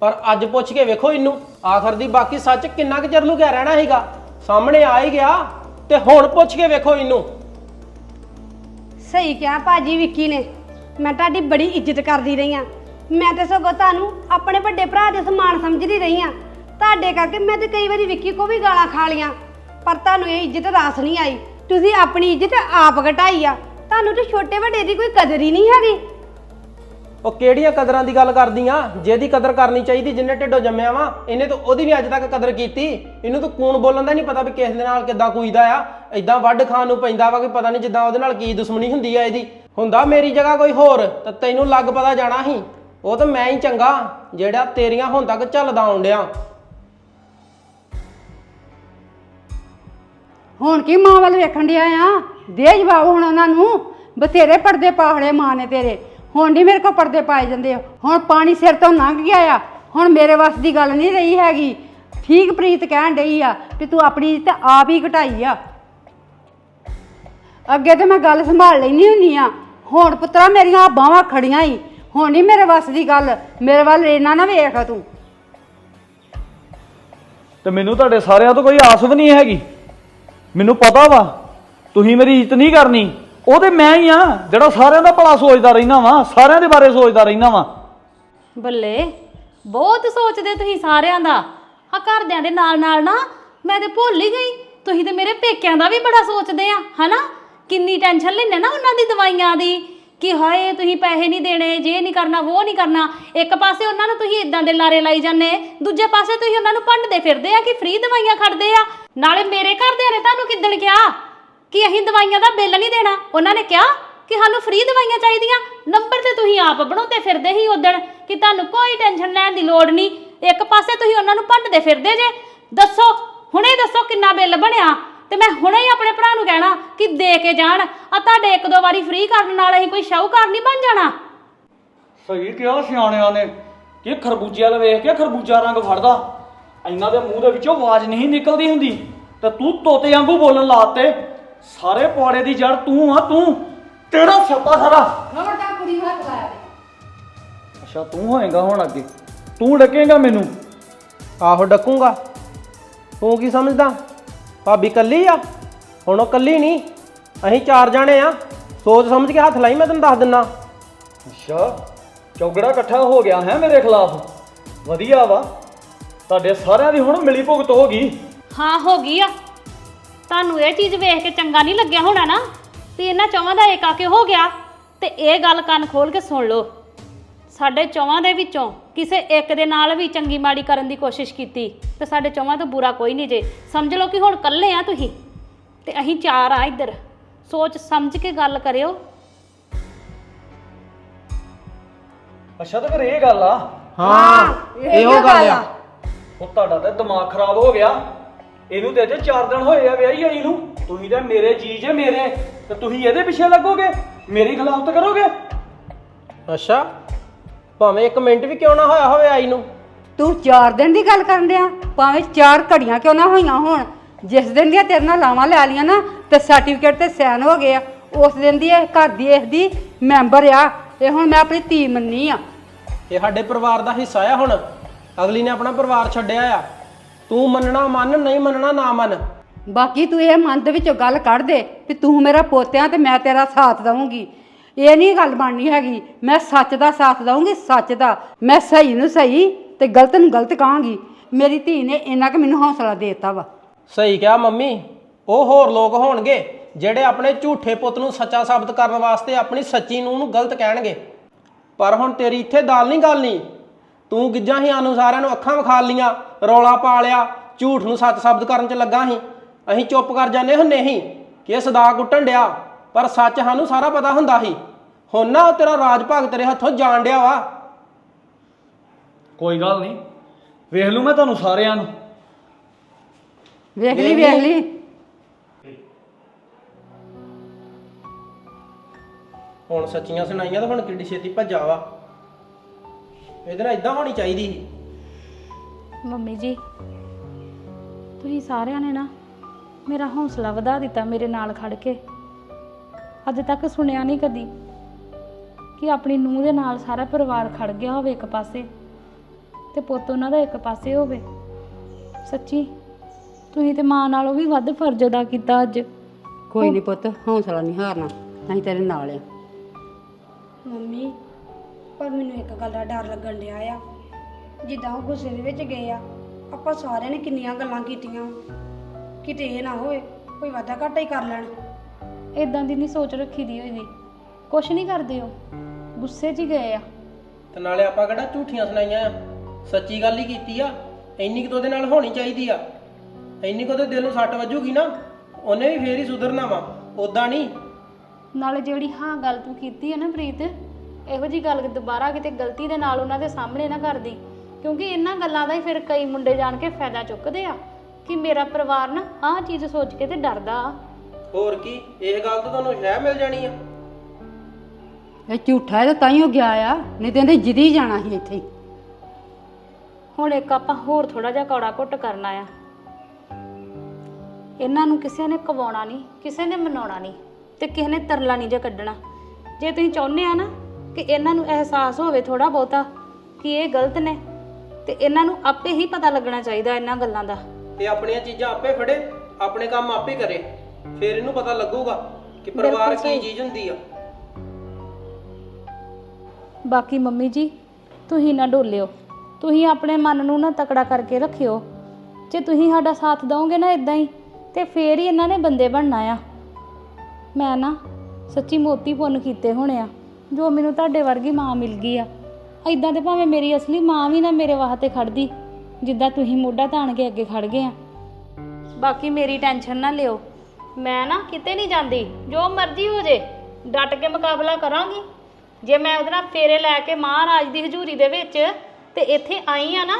Speaker 3: ਪਰ ਅੱਜ ਪੁੱਛ ਕੇ ਵੇਖੋ ਇਹਨੂੰ, ਆਖਰ ਦੀ ਬਾਕੀ ਸੱਚ ਕਿੰਨਾ ਕੁ ਚਿਰ ਲੁਕਿਆ ਰਹਿਣਾ ਹੈਗਾ ਸਾਹਮਣੇ ਆ ਹੀ ਗਿਆ ਤੇ ਹੁਣ ਪੁੱਛ ਕੇ ਵੇਖੋ ਇਹਨੂੰ।
Speaker 5: ਸਹੀ ਕਿਹਾ ਭਾਜੀ ਵਿੱਕੀ ਨੇ। ਮੈਂ ਤੁਹਾਡੀ ਬੜੀ ਇੱਜ਼ਤ ਕਰਦੀ ਰਹੀ ਆ। ਮੈਂ ਤੇ ਸਗੋਂ ਤੁਹਾਨੂੰ ਆਪਣੇ ਵੱਡੇ ਭਰਾ ਦੇ ਸਮਾਨ ਸਮਝਦੀ ਰਹੀ ਆ। ਤੁਹਾਡੇ ਕਰਕੇ ਮੈਂ ਤੇ ਕਈ ਵਾਰੀ ਵਿੱਕੀ ਕੋ ਵੀ ਗਾਲਾਂ ਖਾ ਲੀਆਂ ਪਰ ਤੁਹਾਨੂੰ ਇਹ ਇੱਜ਼ਤ ਰਾਸ ਨਹੀਂ ਆਈ। ਤੁਸੀਂ ਆਪਣੀ ਇੱਜ਼ਤ ਆਪ ਘਟਾਈ ਆ। ਤੁਹਾਨੂੰ ਤੇ ਛੋਟੇ ਵੱਡੇ ਦੀ ਕੋਈ ਕਦਰ ਹੀ ਨਹੀਂ ਹੈਗੀ।
Speaker 3: ਉਹ ਕਿਹੜੀਆਂ ਕਦਰਾਂ ਦੀ ਗੱਲ ਕਰਦੀ ਆ ਜਿਹਦੀ ਕਦਰ ਕਰਨੀ ਚਾਹੀਦੀ, ਜਿੰਨੇ ਢਿੱਡੋਂ ਜੰਮਿਆ ਵਾ, ਇਹਨੇ ਤਾਂ ਉਹਦੀ ਵੀ ਅੱਜ ਤੱਕ ਕਦਰ ਕੀਤੀ। ਇਹਨੂੰ ਤਾਂ ਕੂਣ ਬੋਲਣ ਦਾ ਨਹੀਂ ਪਤਾ ਵੀ ਕਿਸ ਦੇ ਨਾਲ ਕਿੱਦਾਂ ਕੁਈਦਾ ਆ। ਐਦਾਂ ਵੱਢ ਖਾਣ ਨੂੰ ਪੈਂਦਾ ਵਾ ਕਿ ਪਤਾ ਨਹੀਂ ਜਿੱਦਾਂ ਉਹਦੇ ਨਾਲ ਕੀ ਦੁਸ਼ਮਣੀ ਹੁੰਦੀ ਆ ਇਹਦੀ। ਹੁੰਦਾ ਮੇਰੀ ਜਗ੍ਹਾ ਕੋਈ ਹੋਰ, ਤਾਂ ਤੈਨੂੰ ਲੱਗ ਪਤਾ ਜਾਣਾ ਸੀ। ਉਹ ਤਾਂ ਮੈਂ ਹੀ ਚੰਗਾ, ਜਿਹੜਾ ਤੇਰੀਆਂ ਹੁਣ ਤੱਕ ਚੱਲਦਾ ਆਉਣ ਡਿਆ।
Speaker 2: ਹੁਣ ਕੀ ਮਾਂ ਵੱਲ ਵੇਖਣ ਡਿਆ ਆ? ਦੇ ਜਵਾਬ ਹੁਣ ਉਹਨਾਂ ਨੂੰ। ਬਥੇਰੇ ਪਰਦੇ ਪਾਹੜੇ ਮਾਂ ਨੇ ਤੇਰੇ। ਹੁਣ ਨਹੀਂ ਮੇਰੇ ਕੋਲ ਪਰਦੇ ਪਾਏ ਜਾਂਦੇ ਹੁਣ ਪਾਣੀ ਸਿਰ ਤੋਂ ਲੰਘ ਗਿਆ ਆ। ਹੁਣ ਮੇਰੇ ਵੱਸ ਦੀ ਗੱਲ ਨਹੀਂ ਰਹੀ ਹੈਗੀ। ਠੀਕ ਪ੍ਰੀਤ ਕਹਿਣ ਡਈ ਆ ਕਿ ਤੂੰ ਆਪਣੀ ਇੱਜ਼ਤ ਆਪ ਹੀ ਘਟਾਈ ਆ। ਅੱਗੇ ਤੇ ਮੈਂ ਗੱਲ ਸੰਭਾਲ ਲੈਣੀ ਹੁੰਦੀ ਆ। ਹੁਣ ਪੁੱਤਰਾ ਮੇਰੀਆਂ ਬਾਹਾਂ ਖੜੀਆਂ ਹੀ ਹੁਣ ਨਹੀਂ ਮੇਰੇ ਵੱਸ ਦੀ ਗੱਲ। ਮੇਰੇ ਵੱਲ ਇਹਨਾਂ ਨਾ ਵੇਖ ਤੂੰ।
Speaker 1: ਤੇ ਮੈਨੂੰ ਤੁਹਾਡੇ ਸਾਰਿਆਂ ਤੋਂ ਕੋਈ ਆਸ ਵੀ ਨਹੀਂ ਹੈਗੀ। ਮੈਨੂੰ ਪਤਾ ਵਾ, ਤੁਸੀਂ ਮੇਰੀ ਇੱਜ਼ਤ ਨਹੀਂ ਕਰਨੀ। ਉਹ ਤੇ ਮੈਂ ਹੀ ਆ, ਜਿਹੜਾ ਸਾਰਿਆਂ ਦਾ ਭਲਾ ਸੋਚਦਾ ਰਹਿਣਾ ਵਾਂ, ਸਾਰਿਆਂ ਦੇ ਬਾਰੇ ਸੋਚਦਾ ਰਹਿਣਾ ਵਾਂ।
Speaker 4: ਬੱਲੇ, ਬਹੁਤ ਸੋਚਦੇ ਤੁਸੀਂ ਸਾਰਿਆਂ ਦਾ। ਆ ਘਰਦਿਆਂ ਦੇ ਨਾਲ ਨਾਲ ਨਾ, ਮੈਂ ਤੇ ਭੁੱਲ ਹੀ ਗਈ। ਤੁਸੀਂ ਤੇ ਮੇਰੇ ਪੇਕਿਆਂ ਦਾ ਵੀ ਬੜਾ ਸੋਚਦੇ ਆ, ਹਨਾ? ਕਿੰਨੀ ਟੈਨਸ਼ਨ ਲੈਂਦੇ ਨਾ ਉਹਨਾਂ ਦੀ ਦਵਾਈਆਂ ਦੀ, ਕਿ ਹਾਏ, ਤੁਸੀਂ ਪੈਸੇ ਨਹੀਂ ਦੇਣੇ, ਜੇ ਨਹੀਂ ਕਰਨਾ ਉਹ ਨਹੀਂ ਕਰਨਾ। ਇੱਕ ਪਾਸੇ ਉਹਨਾਂ ਨੂੰ ਤੁਸੀਂ ਇਦਾਂ ਦੇ ਲਾਰੇ ਲਾਈ ਜਾਂਦੇ, ਦੂਜੇ ਪਾਸੇ ਤੁਸੀਂ ਉਹਨਾਂ ਨੂੰ ਭੰਡਦੇ ਫਿਰਦੇ ਆ ਕਿ ਫ੍ਰੀ ਦਵਾਈਆਂ ਖੜਦੇ ਆ। ਨਾਲੇ ਮੇਰੇ ਘਰਦਿਆਂ ਨੇ ਤੁਹਾਨੂੰ ਕਿੱਦਣ ਕਿਹਾ? ਕਿ ਅਸੀਂ ਦਵਾਈਆਂ ਦਾ ਬਿੱਲ ਨਹੀਂ ਦੇਣਾ? ਉਹਨਾਂ ਨੇ ਕਿਹਾ ਕਿ ਸਾਨੂੰ ਫ੍ਰੀ ਦਵਾਈਆਂ ਚਾਹੀਦੀਆਂ। ਨੰਬਰ ਤੇ ਤੁਸੀਂ ਆਪ ਬਣਾਉਂਦੇ ਫਿਰਦੇ ਸੀ ਉਦਣ ਕਿ ਤੁਹਾਨੂੰ ਕੋਈ ਟੈਨਸ਼ਨ ਲੈਣ ਦੀ ਲੋੜ ਨਹੀਂ। ਇੱਕ ਪਾਸੇ ਤੁਸੀਂ ਉਹਨਾਂ ਨੂੰ ਭੰਡਦੇ ਫਿਰਦੇ ਜੇ। ਦੱਸੋ, ਹੁਣੇ ਦੱਸੋ ਕਿੰਨਾ ਬਿੱਲ ਬਣਿਆ? ਤੇ ਮੈਂ ਹੁਣੇ ਹੀ ਆਪਣੇ ਭਰਾ ਨੂੰ ਕਹਿਣਾ ਕਿ ਦੇ ਕੇ ਜਾਣ। ਆ ਤੁਹਾਡੇ ਇੱਕ ਦੋ ਵਾਰੀ ਫ੍ਰੀ ਕਰਨ ਨਾਲ ਅਸੀਂ ਕੋਈ ਸ਼ਾਹੂਕਾਰ ਨਹੀਂ ਬਣ ਜਾਣਾ।
Speaker 1: ਸਹੀ ਕਿਹਾ ਸਿਆਣਿਆਂ ਨੇ। ਕਿ ਖਰਬੂਜੇ ਵਾਲ ਵੇਖ ਕੇ ਖਰਬੂਜਾ ਰੰਗ ਫੜਦਾ। ਇਹਨਾਂ ਦੇ ਮੂੰਹ ਦੇ ਵਿੱਚੋਂ ਆਵਾਜ਼ ਨਹੀਂ ਨਿਕਲਦੀ ਹੁੰਦੀ। ਤੇ ਤੂੰ ਤੋਤੇ ਵਾਂਗੂ ਬੋਲਣ ਲਾਤੇ ਸਾਰੇ ਪੌੜੇ ਦੀ ਜੜ ਤੂੰ ਆ ਤੂੰ। ਤੇਰਾ ਸੱਪਾ ਸਾਰਾ।
Speaker 2: ਖਬਰਦਾਰ ਕੁੜੀ ਨੂੰ ਹੱਥ ਲਾਇਆ
Speaker 1: ਅੱਛਾ ਤੂੰ ਹੋਏਗਾ ਹੁਣ ਅੱਗੇ। ਤੂੰ ਡਕੇਗਾ ਮੈਨੂੰ।
Speaker 3: ਆਹੋ ਡੱਕੂਗਾ। ਤੂੰ ਕੀ ਸਮਝਦਾ? ਭਾਬੀ ਕੱਲੀ ਆ? ਹੁਣ ਉਹ ਕੱਲੀ ਨਹੀਂ। ਅਸੀਂ ਚਾਰ ਜਾਣੇ ਆ। ਸੋਚ ਸਮਝ ਕੇ ਹੱਥ ਲਾਈ ਮੈਂ ਤੈਨੂੰ ਦੱਸ ਦਿੰਨਾ।
Speaker 1: ਅੱਛਾ ਚੌਗੜਾ ਇਕੱਠਾ ਹੋ ਗਿਆ ਹੈ ਮੇਰੇ ਖਿਲਾਫ। ਵਧੀਆ ਵਾ। ਤੁਹਾਡੇ ਸਾਰਿਆਂ ਦੀ ਹੁਣ ਮਿਲੀ ਭੁਗਤ ਹੋ ਗਈ।
Speaker 4: ਹਾਂ ਹੋ ਗਈ ਆ। ਤੁਹਾਨੂੰ ਇਹ ਚੀਜ਼ ਵੇਖ ਕੇ ਚੰਗਾ ਨਹੀਂ ਲੱਗਿਆ ਹੋਣਾ ਨਾ? ਤੇ ਇਹਨਾਂ ਚੌਵਾਂ ਦਾ ਇੱਕ ਆ ਕੇ ਹੋ ਗਿਆ। ਤੇ ਇਹ ਗੱਲ ਕੰਨ ਖੋਲ ਕੇ ਸੁਣ ਲਓ। ਸਾਡੇ ਚੌਵਾਂ ਦੇ ਵਿੱਚੋਂ ਕਿਸੇ ਇੱਕ ਦੇ ਨਾਲ ਵੀ ਚੰਗੀ ਮਾੜੀ ਕਰਨ ਦੀ ਕੋਸ਼ਿਸ਼ ਕੀਤੀ ਤੇ ਸਾਡੇ ਚੌਵਾਂ ਤੋਂ ਬੁਰਾ ਕੋਈ ਨਹੀਂ ਜੇ। ਸਮਝ ਲਓ ਕਿ ਹੁਣ ਇਕੱਲੇ ਆ ਤੁਸੀਂ। ਤੇ ਅਸੀਂ ਚਾਰ ਆ ਇੱਧਰ। ਸੋਚ ਸਮਝ ਕੇ ਗੱਲ ਕਰਿਓ।
Speaker 1: ਅੱਛਾ ਤਾਂ ਫਿਰ ਇਹ ਗੱਲ ਆ।
Speaker 3: ਹਾਂ ਇਹੋ ਗੱਲ ਆ।
Speaker 1: ਉਹ ਤੁਹਾਡਾ ਤੇ ਦਿਮਾਗ ਖਰਾਬ ਹੋ ਗਿਆ। ਇਹਨੂੰ ਤੇ ਅਜੇ 4 ਦਿਨ ਹੋਏ ਆ ਵਿਆਹੀ ਆਈ ਨੂੰ। ਤੁਸੀਂ ਤੇ ਮੇਰੇ ਜੀ ਜੇ ਮੇਰੇ ਤੇ ਤੁਸੀਂ ਇਹਦੇ ਪਿੱਛੇ ਲੱਗੋਗੇ? ਮੇਰੀ ਖਿਲਾਫਤ ਕਰੋਗੇ?
Speaker 3: ਅੱਛਾ ਭਾਵੇਂ ਇੱਕ ਮਿੰਟ ਵੀ ਕਿਉਂ ਨਾ ਹੋਇਆ ਹੋਵੇ ਆਈ ਨੂੰ?
Speaker 2: ਤੂੰ 4 ਦਿਨ ਦੀ ਗੱਲ ਕਰਨ ਡਿਆ? ਭਾਵੇਂ 4 ਘੜੀਆਂ ਕਿਉਂ ਨਾ ਹੋਈਆਂ ਹੋਣ? ਜਿਸ ਦਿਨ ਦੀਆਂ ਤੇਰੇ ਨਾਲ ਲਾਵਾਂ ਲੈ ਲੀਆਂ ਨਾ ਤੇ ਸਰਟੀਫਿਕੇਟ ਤੇ ਸਾਈਨ ਹੋ ਗਏ ਆ। ਉਸ ਦਿਨ ਦੀ ਇਹ ਘਰ ਦੀ ਇਸ ਦੀ ਮੈਂਬਰ ਆ। ਇਹ ਹੁਣ ਮੈਂ ਆਪਣੀ ਧੀ ਮੰਨੀ ਆ।
Speaker 3: ਇਹ ਸਾਡੇ ਪਰਿਵਾਰ ਦਾ ਹਿੱਸਾ ਆ ਹੁਣ। ਅਗਲੀ ਨੇ ਆਪਣਾ ਪਰਿਵਾਰ ਛੱਡਿਆ ਆ। ਤੂੰ ਮੰਨਣਾ ਮੰਨ ਨਹੀਂ ਮੰਨਣਾ ਨਾ ਮੰਨ।
Speaker 2: ਬਾਕੀ ਤੂੰ ਇਹ ਮਨ ਦੇ ਵਿੱਚੋਂ ਗੱਲ ਕੱਢ ਦੇ ਵੀ ਤੂੰ ਮੇਰਾ ਪੋਤਿਆਂ ਤੇ ਮੈਂ ਤੇਰਾ ਸਾਥ ਦਵਾਂਗੀ ਇਹ ਨਹੀਂ ਗੱਲ ਬਣਨੀ ਹੈਗੀ ਮੈਂ ਸੱਚ ਦਾ ਸਾਥ ਦਵਾਂਗੀ ਸੱਚ ਦਾ। ਮੈਂ ਸਹੀ ਨੂੰ ਸਹੀ ਤੇ ਗਲਤ ਨੂੰ ਗਲਤ ਕਹਾਂਗੀ। ਮੇਰੀ ਧੀ ਨੇ ਇੰਨਾ ਕਿ ਮੈਨੂੰ ਹੌਸਲਾ ਦੇਤਾ ਵਾ।
Speaker 3: ਸਹੀ ਕਿਹਾ ਮੰਮੀ ਉਹ ਹੋਰ ਲੋਕ ਹੋਣਗੇ ਜਿਹੜੇ ਆਪਣੇ ਝੂਠੇ ਪੁੱਤ ਨੂੰ ਸੱਚਾ ਸਾਬਤ ਕਰਨ ਵਾਸਤੇ ਆਪਣੀ ਸੱਚੀ ਨੂੰ ਨੂੰ ਗਲਤ ਕਹਿਣਗੇ। ਪਰ ਹੁਣ ਤੇਰੀ ਇੱਥੇ ਦਾਲ ਨਹੀਂ ਗੱਲ ਨਹੀਂ ਤੂੰ ਗਿੱਜਾਂ ਹੀ ਸਾਨੂੰ ਸਾਰਿਆਂ ਨੂੰ ਅੱਖਾਂ ਵਿਖਾ ਲੀਆਂ ਰੌਲਾ ਪਾ ਲਿਆ ਝੂਠ ਨੂੰ ਸੱਚ ਸਾਬਤ ਕਰਨ 'ਚ ਲੱਗਾ ਸੀ। ਅਸੀਂ ਚੁੱਪ ਕਰ ਜਾਂਦੇ ਹੁੰਨੇ ਸੀ ਕਿ ਇਹ ਸਦਾ ਕੁੱਟਣ ਡਿਆ ਪਰ ਸੱਚ ਸਾਨੂੰ ਸਾਰਾ ਪਤਾ ਹੁੰਦਾ ਸੀ। ਹੁਣ ਨਾ ਉਹ ਤੇਰਾ ਰਾਜ ਭਾਗ ਤੇਰੇ ਹੱਥੋਂ ਜਾਣ ਡਿਆ ਵਾ।
Speaker 1: ਕੋਈ ਗੱਲ ਨਹੀਂ ਵੇਖ ਲੂ ਮੈਂ ਤੁਹਾਨੂੰ ਸਾਰਿਆਂ ਨੂੰ।
Speaker 2: ਵੇਖ ਲਈ ਵੇਖ ਲਈ।
Speaker 3: ਹੁਣ ਸੱਚੀਆਂ ਸੁਣਾਈਆਂ ਤਾਂ ਹੁਣ ਕਿੱਡੀ ਛੇਤੀ ਭੱਜਾ ਵਾ। ਇਹਦੇ ਨਾਲ ਇਦਾਂ ਹੋਣੀ ਚਾਹੀਦੀ ਸੀ।
Speaker 4: ਮੰਮੀ ਜੀ ਤੁਸੀਂ ਸਾਰਿਆਂ ਨੇ ਨਾ ਮੇਰਾ ਹੌਸਲਾ ਵਧਾ ਦਿੱਤਾ ਮੇਰੇ ਨਾਲ ਖੜ ਕੇ। ਅੱਜ ਤੱਕ ਸੁਣਿਆ ਨਹੀਂ ਕਦੀ ਕਿ ਆਪਣੀ ਨੂੰਹ ਦੇ ਨਾਲ ਸਾਰਾ ਪਰਿਵਾਰ ਖੜ ਗਿਆ ਹੋਵੇ ਇੱਕ ਪਾਸੇ ਤੇ ਪੁੱਤ ਉਹਨਾਂ ਦਾ ਇੱਕ ਪਾਸੇ ਹੋਵੇ। ਸੱਚੀ ਤੁਸੀਂ ਤੇ ਮਾਂ ਨਾਲੋਂ ਵੀ ਵੱਧ ਫਰਜ਼ ਅਦਾ ਕੀਤਾ ਅੱਜ।
Speaker 2: ਕੋਈ ਨਹੀਂ ਪੁੱਤ ਹੌਸਲਾ ਨਹੀਂ ਹਾਰਨਾ ਅਸੀਂ ਤੇਰੇ ਨਾਲ ਆ।
Speaker 5: ਮੰਮੀ ਪਰ ਮੈਨੂੰ ਇੱਕ ਗੱਲ ਦਾ ਡਰ ਲੱਗਣ ਡਿਆ ਆ। ਜਿੱਦਾਂ ਉਹ ਗੁੱਸੇ ਦੇ ਵਿੱਚ ਗਏ ਆ ਆਪਾਂ ਸਾਰਿਆਂ ਨੇ ਕਿੰਨੀਆਂ ਗੱਲਾਂ ਕੀਤੀਆਂ। ਕਿਤੇ ਇਹ ਨਾ ਹੋਏ ਕੋਈ ਵਾਧਾ ਘਾਟਾ ਹੀ ਕਰ ਲੈਣ।
Speaker 4: ਇਦਾਂ ਦੀ ਨਹੀਂ ਸੋਚ ਰੱਖੀ ਦੀ ਹੋਈ ਦੀ ਕੁਛ ਨਹੀਂ ਕਰਦੇ ਹੋ ਗੁੱਸੇ 'ਚ ਹੀ ਗਏ ਆ।
Speaker 3: ਤੇ ਨਾਲੇ ਆਪਾਂ ਕਿਹੜਾ ਝੂਠੀਆਂ ਸੁਣਾਈਆਂ ਆ? ਸੱਚੀ ਗੱਲ ਹੀ ਕੀਤੀ ਆ। ਇੰਨੀ ਕੁ ਤਾਂ ਉਹਦੇ ਨਾਲ ਹੋਣੀ ਚਾਹੀਦੀ ਆ। ਇੰਨੀ ਕੁ ਉਹਦੇ ਦਿਲ ਨੂੰ ਸੱਟ ਵੱਜੂਗੀ ਨਾ। ਉਹਨੇ ਵੀ ਫੇਰ ਹੀ ਸੁਧਰਨਾ ਵਾ। ਉਦਾਂ ਨਹੀਂ।
Speaker 4: ਨਾਲੇ ਜਿਹੜੀ ਹਾਂ ਗੱਲ ਤੂੰ ਕੀਤੀ ਹੈ ਨਾ ਪ੍ਰੀਤ ਇਹੋ ਜੀ ਗੱਲ ਦੁਬਾਰਾ ਕਿਤੇ ਗਲਤੀ ਦੇ ਨਾਲ ਉਹਨਾਂ ਦੇ ਸਾਹਮਣੇ ਨਾ ਕਰਦੀ। ਕਿਉਂਕਿ ਇਹਨਾਂ ਗੱਲਾਂ ਦਾ ਹੀ ਫਿਰ ਕਈ ਮੁੰਡੇ ਜਾਣ ਕੇ ਫਾਇਦਾ ਚੁੱਕਦੇ ਆ ਕਿ ਮੇਰਾ ਪਰਿਵਾਰ ਨਾ ਆਹ ਚੀਜ਼ ਸੋਚ ਕੇ ਤੇ ਡਰਦਾ। ਆ
Speaker 3: ਹੋਰ ਕੀ ਇਹ ਗੱਲ ਤਾਂ ਤੁਹਾਨੂੰ ਸ਼ਹਿ ਮਿਲ ਜਾਣੀ ਆ।
Speaker 2: ਇਹ ਝੂਠਾ ਹੈ ਤਾਂ ਤਾਂ ਹੀ ਉਹ ਗਿਆ ਆ ਨਹੀਂ ਤੇ ਇਹਨੇ ਜਿੱਦੀ ਜਾਣਾ ਸੀ ਇੱਥੇ
Speaker 4: ਹੁਣ ਇੱਕ ਆਪਾਂ ਹੋਰ ਥੋੜਾ ਜਿਹਾ ਕੌੜਾ ਘੁੱਟ ਕਰਨਾ ਆ। ਇਹਨਾਂ ਨੂੰ ਕਿਸੇ ਨੇ ਕਵਾਉਣਾ ਨਹੀਂ ਕਿਸੇ ਨੇ ਮਨਾਉਣਾ ਨਹੀਂ ਤੇ ਕਿਸੇ ਨੇ ਤਰਲਾ ਨਹੀਂ ਜੇ ਕੱਢਣਾ। ਜੇ ਤੁਸੀਂ ਚਾਹੁੰਦੇ ਆ ਨਾ ਕਿ ਇਹਨਾਂ ਨੂੰ ਅਹਿਸਾਸ ਹੋਵੇ ਥੋੜਾ ਬਹੁਤਾ ਕਿ ਇਹ ਗਲਤ ਨੇ ਤੇ ਇਹਨਾਂ ਨੂੰ ਆਪੇ ਹੀ ਪਤਾ ਲੱਗਣਾ ਚਾਹੀਦਾ ਇਹਨਾਂ ਗੱਲਾਂ ਦਾ।
Speaker 3: ਇਹ ਆਪਣੀਆਂ ਚੀਜ਼ਾਂ ਆਪੇ ਫੜੇ ਆਪਣੇ ਕੰਮ ਆਪੇ ਕਰੇ ਫੇਰ ਇਹਨੂੰ ਪਤਾ ਲੱਗੂਗਾ ਕਿ ਪਰਿਵਾਰ ਕੀ ਚੀਜ਼ ਹੁੰਦੀ ਆ।
Speaker 4: ਬਾਕੀ ਮੰਮੀ ਜੀ ਤੁਸੀਂ ਨਾ ਡੋਲਿਓ ਤੁਸੀਂ ਆਪਣੇ ਮਨ ਨੂੰ ਨਾ ਤਕੜਾ ਕਰਕੇ ਰੱਖਿਓ। ਜੇ ਤੁਸੀਂ ਸਾਡਾ ਸਾਥ ਦਿਓਗੇ ਨਾ ਇਦਾਂ ਹੀ ਤੇ ਫੇਰ ਹੀ ਇਹਨਾਂ ਨੇ ਬੰਦੇ ਬਣਨਾ ਆ। ਮੈਂ ਨਾ ਸੱਚੀ ਮੋਤੀ ਪੁੰਨ ਕੀਤੇ ਹੋਣੇ ਆ। ਜੋ ਮੈਨੂੰ ਤੁਹਾਡੇ ਵਰਗੀ ਮਾਂ ਮਿਲ ਗਈ ਆ। ਐਦਾਂ ਤੇ ਭਾਵੇਂ ਮੇਰੀ ਅਸਲੀ ਮਾਂ ਵੀ ਨਾ ਮੇਰੇ ਵਾਸਤੇ ਖੜਦੀ ਜਿੱਦਾਂ ਤੁਸੀਂ ਮੋਢਾ ਤਾਣ ਕੇ ਅੱਗੇ ਖੜ ਗਏ ਆ। ਬਾਕੀ ਮੇਰੀ ਟੈਨਸ਼ਨ ਨਾ ਲਿਓ। ਮੈਂ ਨਾ ਕਿਤੇ ਨਹੀਂ ਜਾਂਦੀ ਜੋ ਮਰਜ਼ੀ ਹੋ ਜੇ ਡਟ ਕੇ ਮੁਕਾਬਲਾ ਕਰਾਂਗੀ। ਜੇ ਮੈਂ ਉਹਦੇ ਨਾਲ ਫੇਰੇ ਲੈ ਕੇ ਮਹਾਰਾਜ ਦੀ ਹਜ਼ੂਰੀ ਦੇ ਵਿੱਚ ਤੇ ਇੱਥੇ ਆਈ ਆ ਨਾ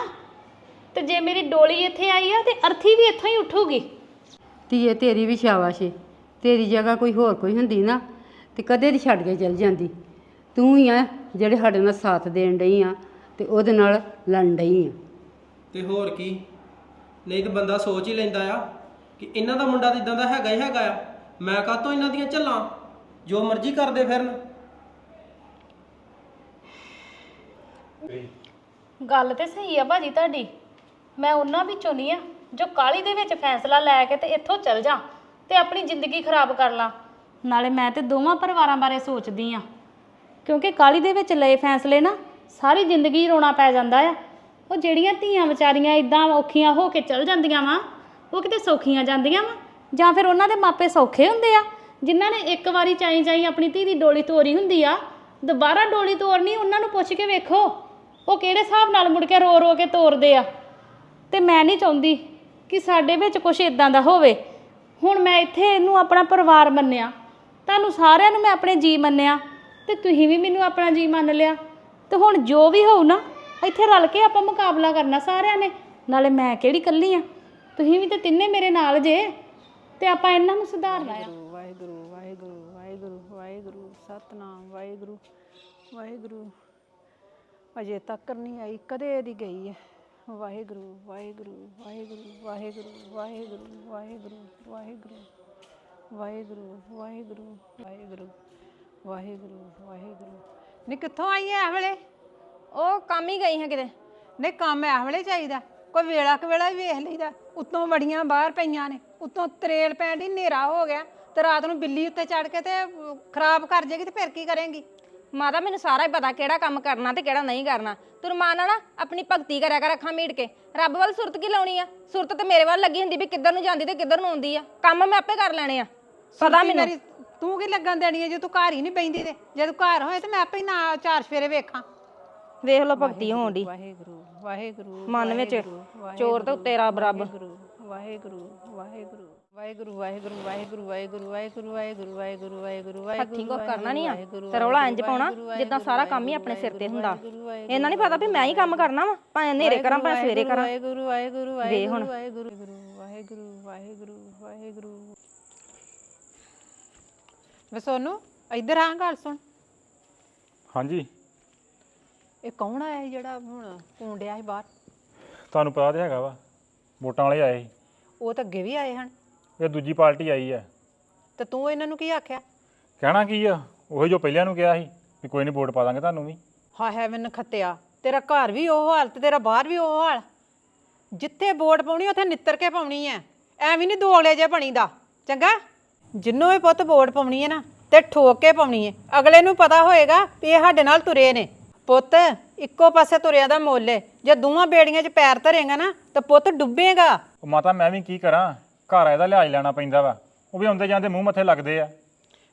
Speaker 4: ਤੇ ਜੇ ਮੇਰੀ ਡੋਲੀ ਇੱਥੇ ਆਈ ਆ ਤੇ ਅਰਥੀ ਵੀ ਇੱਥੋਂ ਹੀ ਉੱਠੂਗੀ।
Speaker 2: ਧੀਏ ਤੇਰੀ ਵੀ ਸ਼ਾਬਾਸ਼ ਏ। ਤੇਰੀ ਜਗ੍ਹਾ ਕੋਈ ਹੋਰ ਕੋਈ ਹੁੰਦੀ ਨਾ ਤੇ ਕਦੇ ਦੀ ਛੱਡ ਕੇ ਚਲ ਜਾਂਦੀ। ਤੂੰ ਹੀ ਆ ਜਿਹੜੇ ਸਾਡੇ ਨਾਲ ਸਾਥ ਦੇਣ ਡਈ ਆ ਤੇ ਉਹਦੇ ਨਾਲ ਲੜਨ ਡਈ ਆ।
Speaker 3: ਤੇ ਹੋਰ ਕੀ? ਨਹੀਂ ਤੇ ਬੰਦਾ ਸੋਚ ਹੀ ਲੈਂਦਾ ਆ ਕਿ ਇਹਨਾਂ ਦਾ ਮੁੰਡਾ ਤਾਂ ਇਦਾਂ ਦਾ ਹੈਗਾ ਹੀ ਹੈਗਾ ਆ। ਮੈਂ ਕਾਹਤੋਂ ਇਹਨਾਂ ਦੀਆਂ ਝੱਲਾਂ? ਜੋ ਮਰਜ਼ੀ ਕਰਦੇ ਫਿਰਨ।
Speaker 4: ਗੱਲ ਤੇ ਸਹੀ ਆ ਭਾਜੀ ਤੁਹਾਡੀ। ਮੈਂ ਉਹਨਾਂ ਵਿੱਚੋਂ ਨਹੀਂ ਆ ਜੋ ਕਾਲੀ ਦੇ ਵਿੱਚ ਫੈਸਲਾ ਲੈ ਕੇ ਤੇ ਇੱਥੋਂ ਚੱਲ ਜਾ ਤੇ ਆਪਣੀ ਜ਼ਿੰਦਗੀ ਖਰਾਬ ਕਰ ਲਾਂ। ਨਾਲੇ ਮੈਂ ਤੇ ਦੋਵਾਂ ਪਰਿਵਾਰਾਂ ਬਾਰੇ ਸੋਚਦੀ ਆ। ਕਿਉਂਕਿ ਕਾਲੀ ਦੇ ਵਿੱਚ ਲਏ ਫੈਸਲੇ ਨਾ, ਸਾਰੀ ਜ਼ਿੰਦਗੀ ਰੋਣਾ ਪੈ ਜਾਂਦਾ ਆ। ਉਹ ਜਿਹੜੀਆਂ ਧੀਆਂ ਵਿਚਾਰੀਆਂ ਇਦਾਂ ਔਖੀਆਂ ਹੋ ਕੇ ਚੱਲ ਜਾਂਦੀਆਂ ਵਾ, ਉਹ ਕਿਤੇ ਸੌਖੀਆਂ ਜਾਂਦੀਆਂ ਵਾ, ਜਾਂ ਫਿਰ ਉਹਨਾਂ ਦੇ ਮਾਪੇ ਸੌਖੇ ਹੁੰਦੇ ਆ, ਜਿਨ੍ਹਾਂ ਨੇ ਇੱਕ ਵਾਰੀ ਚਾਈ ਚਾਈ ਆਪਣੀ ਧੀ ਦੀ ਡੋਲੀ ਤੋਰੀ ਹੁੰਦੀ ਆ, ਦੁਬਾਰਾ ਡੋਲੀ ਤੋਰਨੀ ਉਹਨਾਂ ਨੂੰ ਪੁੱਛ ਕੇ ਵੇਖੋ, ਉਹ ਕਿਹੜੇ ਹਿਸਾਬ ਨਾਲ ਮੁੜ ਕੇ ਰੋ ਰੋ ਕੇ ਤੋਰਦੇ ਆ। ਤੇ ਮੈਂ ਨਹੀਂ ਚਾਹੁੰਦੀ ਕਿ ਸਾਡੇ ਵਿੱਚ ਕੁਝ ਇਦਾਂ ਦਾ ਹੋਵੇ। ਹੁਣ ਮੈਂ ਇੱਥੇ ਇਹਨੂੰ ਆਪਣਾ ਪਰਿਵਾਰ ਮੰਨਿਆ, ਤੁਹਾਨੂੰ ਸਾਰਿਆਂ ਨੂੰ ਮੈਂ ਆਪਣੇ ਜੀ ਮੰਨਿਆ ਤੇ ਤੁਸੀਂ ਵੀ ਮੈਨੂੰ ਆਪਣਾ ਜੀ ਮੰਨ ਲਿਆ ਤੇ ਹੁਣ ਜੋ ਵੀ ਹੋਊ ਨਾ ਇੱਥੇ ਰਲ ਕੇ ਆਪਾਂ ਮੁਕਾਬਲਾ ਕਰਨਾ ਸਾਰਿਆਂ ਨੇ ਨਾਲੇ ਮੈਂ ਕਿਹੜੀ ਕੱਲੀ ਆ ਤੁਸੀਂ ਵੀ ਤੇ ਤਿੰਨੇ ਮੇਰੇ ਨਾਲ ਜੇ ਤੇ ਆਪਾਂ ਇਹਨਾਂ ਨੂੰ ਸੁਧਾਰਨਾ ਆ
Speaker 6: ਵਾਹਿਗੁਰੂ ਵਾਹਿਗੁਰੂ ਵਾਹਿਗੁਰੂ ਵਾਹਿਗੁਰੂ ਸਤਨਾਮ ਵਾਹਿਗੁਰੂ ਵਾਹਿਗੁਰੂ ਅਜੇ ਤੱਕ ਨਹੀਂ ਆਈ ਕਦੇ ਦੀ ਗਈ ਹੈ ਵਾਹਿਗੁਰੂ ਵਾਹਿਗੁਰੂ ਵਾਹਿਗੁਰੂ ਵਾਹਿਗੁਰੂ ਵਾਹਿਗੁਰੂ ਵਾਹਿਗੁਰੂ ਵਾਹਿਗੁਰੂ ਵਾਹਿਗੁਰੂ ਵਾਹਿਗੁਰੂ ਵਾਹਿਗੁਰੂ ਵਾਹਿਗੁਰੂ ਵਾਹਿਗੁਰੂ। ਨੀ ਕਿੱਥੋਂ ਆਈ ਐ ਇਹ ਵੇਲੇ
Speaker 7: ਉਹ ਕੰਮ ਹੀ ਗਈ ਹਾਂ ਕਿਤੇ।
Speaker 6: ਨਹੀਂ ਕੰਮ ਇਹ ਵੇਲੇ ਚਾਹੀਦਾ। ਕੋਈ ਵੇਲਾ ਕੁ ਵੇਲਾ ਹੀ ਵੇਖ ਲਈਦਾ। ਉੱਤੋਂ ਬੜੀਆਂ ਬਾਹਰ ਪਈਆਂ ਨੇ। ਉੱਤੋਂ ਤਰੇਲ ਪੈਣ ਦੀ ਹਨੇਰਾ ਹੋ ਗਿਆ। ਤੇ ਰਾਤ ਨੂੰ ਬਿੱਲੀ ਉੱਤੇ ਚੜ ਕੇ ਤੇ ਅਹ, ਖਰਾਬ ਕਰ ਜੇਗੀ ਤੇ ਫਿਰ ਕੀ ਕਰੇਂਗੀ?
Speaker 7: ਮਾਤਾ ਮੈਨੂੰ ਸਾਰਾ ਹੀ ਪਤਾ ਕਿਹੜਾ ਕੰਮ ਕਰਨਾ ਤੇ ਕਿਹੜਾ ਨਹੀਂ ਕਰਨਾ। ਤੂੰ ਰਮਾਨ ਨਾਲ ਨਾ ਆਪਣੀ ਭਗਤੀ ਕਰਿਆ ਕਰ ਅੱਖਾਂ ਮੀਟ ਕੇ। ਰੱਬ ਵੱਲ ਸੁਰਤ ਕੀ ਲਾਉਣੀ ਆ? ਸੁਰਤ ਤੇ ਮੇਰੇ ਵੱਲ ਲੱਗੀ ਹੁੰਦੀ ਵੀ ਕਿੱਧਰ ਨੂੰ ਜਾਂਦੀ ਤੇ ਕਿੱਧਰ ਨੂੰ ਆਉਂਦੀ ਆ? ਕੰਮ ਮੈਂ ਆਪੇ ਕਰ ਲੈਣੇ ਆ। ਪਤਾ
Speaker 6: ਸੁਰਤੀ
Speaker 7: ਮੈਨੂੰ?
Speaker 6: ਮੇਰੀ ਤੂੰ ਕੀ ਲੱਗਣ ਦੇਣੀ ਹੈ ਜੇ ਤੂੰ ਘਰ ਹੀ ਨਹੀਂ ਬੈਂਦੀ ਤੇ ਜੇ ਤੂੰ ਘਰ ਹੋਏ ਤੇ ਮੈਂ ਆਪੇ ਹੀ ਨਾ ਚਾਰ ਸਵੇਰੇ ਵੇਖਾਂ
Speaker 7: ਵੇਖ ਲਓ ਭਗਤੀ ਹੋਣ ਦੀ
Speaker 6: ਵਾਹਿਗੁਰੂ ਵਾਹਿਗੁਰੂ
Speaker 7: ਮਨ ਵਿੱਚ
Speaker 6: ਵਾਹਿਗੁਰੂ,
Speaker 7: ਚੋਰ ਤੇ ਉੱਤੇ ਰੱਬ ਰੱਬ
Speaker 6: ਵਾਹਿਗੁਰੂ ਵਾਹਿਗੁਰੂ ਵਾਹਿਗੁਰੂ ਵਾਹਿਗੁਰੂ ਵਾਹਿਗੁਰੂ ਵਾਹਿਗੁਰੂ ਵਾਹਿਗੁਰੂ ਵਾਹਿਗੁਰੂ ਵਾਹਿਗੁਰੂ ਵਾਹਿਗੁਰੂ ਵਾਹਿਗੁਰੂ
Speaker 7: ਹੱਥੀਂ ਕੋ ਕਰਨਾ ਨਹੀਂ ਆ ਤੇ ਰੌਲਾ ਇੰਜ ਪਾਉਣਾ ਜਿੱਦਾਂ ਸਾਰਾ ਕੰਮ ਹੀ ਆਪਣੇ ਸਿਰ ਤੇ ਹੁੰਦਾ ਇਹਨਾਂ ਨਹੀਂ ਪਤਾ ਵੀ ਮੈਂ ਹੀ ਕੰਮ ਕਰਨਾ ਵਾ ਭਾਵੇਂ ਹਨੇਰੇ ਕਰਾਂ ਭਾਵੇਂ ਸਵੇਰੇ ਕਰਾਂ
Speaker 6: ਵਾਹਿਗੁਰੂ ਵਾਹਿਗੁਰੂ
Speaker 7: ਵੇ ਹੁਣ
Speaker 6: ਵਾਹਿਗੁਰੂ ਵਾਹਿਗੁਰੂ ਵਾਹਿਗੁਰੂ ਵਾਹਿਗੁਰੂ ਵੇ ਸੋਨੂੰ ਇੱਧਰ ਆ ਗੱਲ ਸੁਣ।
Speaker 8: ਹਾਂਜੀ।
Speaker 6: ਇਹ ਕੌਣ ਆਇਆ ਸੀ ਜਿਹੜਾ ਹੁਣ ਕੁੰਡਿਆ ਸੀ ਬਾਹਰ?
Speaker 8: ਤੁਹਾਨੂੰ ਪਤਾ ਤੇ ਹੈਗਾ ਵਾ ਵੋਟਾਂ ਵਾਲੇ ਆਏ ਸੀ।
Speaker 6: ਉਹ ਤਾਂ ਅੱਗੇ ਵੀ ਆਏ ਹਨ।
Speaker 8: ਇਹ ਦੂਜੀ ਪਾਰਟੀ ਆਈ ਆ।
Speaker 6: ਤੇ ਤੂੰ ਇਹਨਾਂ ਨੂੰ ਕੀ ਆਖਿਆ?
Speaker 8: ਕਹਿਣਾ ਕੀ ਆ? ਉਹੀ ਜੋ ਪਹਿਲਿਆਂ ਨੂੰ ਕਿਹਾ ਸੀ ਵੀ ਕੋਈ ਨਹੀਂ ਵੋਟ ਪਾ ਦਾਂਗੇ ਤੁਹਾਨੂੰ ਵੀ।
Speaker 6: ਹਾਏ ਹਾਏ ਮੈਨੂੰ ਖੱਤਿਆ। ਤੇਰਾ ਘਰ ਵੀ ਉਹ ਹਾਲ ਤੇ ਤੇਰਾ ਬਾਹਰ ਵੀ ਉਹ ਹਾਲ। ਜਿੱਥੇ ਵੋਟ ਪਾਉਣੀ ਉੱਥੇ ਨਿੱਤਰ ਕੇ ਪਾਉਣੀ ਐ ਐਵੇਂ ਨਹੀਂ ਦੋਗਲੇ ਜੇ ਬਣੀਦਾ। ਚੰਗਾ? ਜਿੰਨੋਂ ਵੀ ਪੁੱਤ ਵੋਟ ਪਾਉਣੀ ਹੈ ਨਾ ਤੇ ਠੋਕ ਕੇ ਪਾਉਣੀ ਹੈ। ਅਗਲੇ ਨੂੰ ਪਤਾ ਹੋਏਗਾ ਵੀ ਇਹ ਸਾਡੇ ਨਾਲ ਤੁਰੇ ਨੇ। ਪੁੱਤ ਇੱਕੋ ਪਾਸੇ ਤੁਰਿਆ ਦਾ ਮੁੱਲ ਏ। ਜੇ ਦੋਵਾਂ ਬੇੜੀਆਂ 'ਚ ਪੈਰ ਧਰੇਗਾ ਨਾ ਤਾਂ ਪੁੱਤ ਡੁੱਬੇਗਾ।
Speaker 8: ਉਹ ਮਾਤਾ ਮੈਂ ਵੀ ਕੀ ਕਰਾਂ? ਘਰ ਇਹਦਾ ਲਿਹਾਜ਼ ਲੈਣਾ ਪੈਂਦਾ ਵਾ। ਉਹ ਵੀ ਆਉਂਦੇ ਜਾਂਦੇ ਮੂੰਹ ਮੱਥੇ ਲੱਗਦੇ ਆ।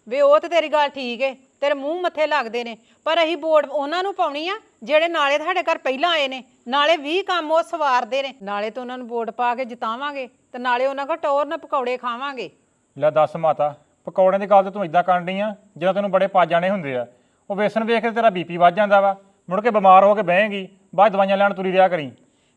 Speaker 6: ਵੇ ਉਹ ਤੇ ਤੇਰੀ ਗੱਲ ਠੀਕ ਏ। ਤੇਰੇ ਮੂੰਹ ਮੱਥੇ ਲੱਗਦੇ ਨੇ। ਪਰ ਅਸੀਂ ਵੋਟ ਉਹਨਾਂ ਨੂੰ ਪਾਉਣੀ ਆ ਜਿਹੜੇ ਨਾਲੇ ਤੁਹਾਡੇ ਘਰ ਪਹਿਲਾਂ ਆਏ ਨੇ। ਨਾਲੇ 20 ਕੰਮ ਉਹ ਸਵਾਰਦੇ ਨੇ। ਨਾਲੇ ਤਾਂ ਉਹਨਾਂ ਨੂੰ ਵੋਟ ਪਾ ਕੇ ਜਿਤਾਵਾਂਗੇ ਤੇ ਨਾਲੇ ਉਹਨਾਂ ਕੋਲ ਟੌਰ ਨਾਲ ਪਕੌੜੇ ਖਾਵਾਂਗੇ।
Speaker 8: ਲੈ ਦੱਸ ਮਾਤਾ ਪਕੌੜਿਆਂ ਦੀ ਗੱਲ ਤੇ ਤੂੰ ਇਦਾਂ ਕਰਨੀ ਆ ਜਿਹੜਾ ਤੈਨੂੰ ਬੜੇ ਪਾ ਜਾਣੇ ਹੁੰਦੇ ਆ। ਉਹ ਵੇਸਣ ਵੇਖ ਕੇ ਤੇਰਾ ਬੀਪੀ ਵੱਧ ਜਾਂਦਾ ਵਾ ਮੁੜ ਕੇ ਬਿਮਾਰ ਹੋ ਕੇ ਬਹੇਂਗੀ ਬਾਅਦ ਦਵਾਈਆਂ ਲੈਣ ਤੁਰੀ ਰਿਹਾ ਕਰੀ।